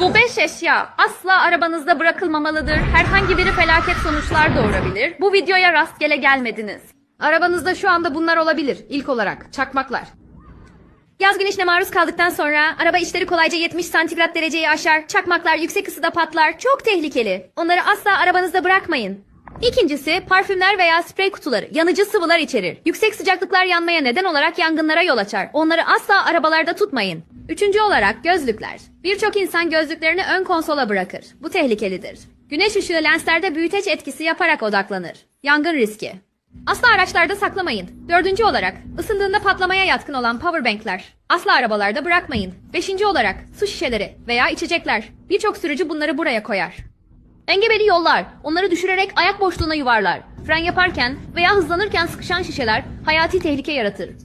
Bu beş eşya asla arabanızda bırakılmamalıdır. Herhangi biri felaket sonuçlar doğurabilir. Bu videoya rastgele gelmediniz. Arabanızda şu anda bunlar olabilir. İlk olarak çakmaklar. Yaz güneşine maruz kaldıktan sonra araba içleri kolayca 70 santigrat dereceyi aşar. Çakmaklar yüksek ısıda patlar. Çok tehlikeli. Onları asla arabanızda bırakmayın. İkincisi parfümler veya sprey kutuları yanıcı sıvılar içerir. Yüksek sıcaklıklar yanmaya neden olarak yangınlara yol açar. Onları asla arabalarda tutmayın. Üçüncü olarak gözlükler. Birçok insan gözlüklerini ön konsola bırakır. Bu tehlikelidir. Güneş ışığı lenslerde büyüteç etkisi yaparak odaklanır. Yangın riski. Asla araçlarda saklamayın. Dördüncü olarak ısındığında patlamaya yatkın olan powerbankler. Asla arabalarda bırakmayın. Beşinci olarak su şişeleri veya içecekler. Birçok sürücü bunları buraya koyar. Engebeli yollar. Onları düşürerek ayak boşluğuna yuvarlar. Fren yaparken veya hızlanırken sıkışan şişeler hayati tehlike yaratır.